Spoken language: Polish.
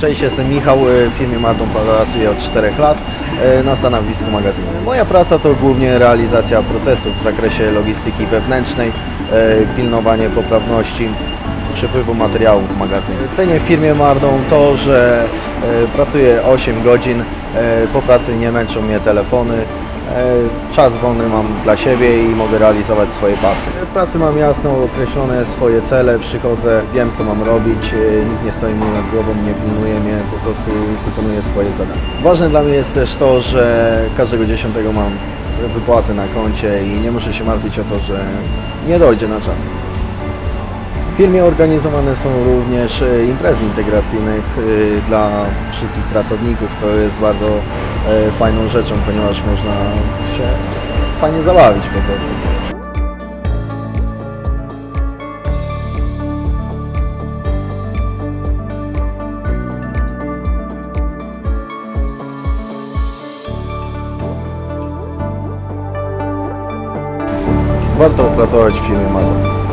Cześć, jestem Michał, e, w firmie Marton pracuję od 4 lat e, na stanowisku magazynu. Moja praca to głównie realizacja procesów w zakresie logistyki wewnętrznej, e, pilnowanie poprawności przepływu materiałów w magazynie. Cenię firmie Marton to, że pracuję 8 godzin, po pracy nie męczą mnie telefony, Czas wolny mam dla siebie i mogę realizować swoje pasy. W pracy mam jasno określone swoje cele, przychodzę, wiem co mam robić, e, nikt nie stoi mi nad głową, nie pilnuje mnie, po prostu wykonuję swoje zadania. Ważne dla mnie jest też to, że każdego dziesiątego mam wypłaty na koncie i nie muszę się martwić o to, że nie dojdzie na czas. W firmie organizowane są również e, imprezy integracyjnych e, dla wszystkich pracowników, co jest bardzo e, fajną rzeczą, ponieważ można się fajnie zabawić po prostu. Warto pracować w firmie Marlon.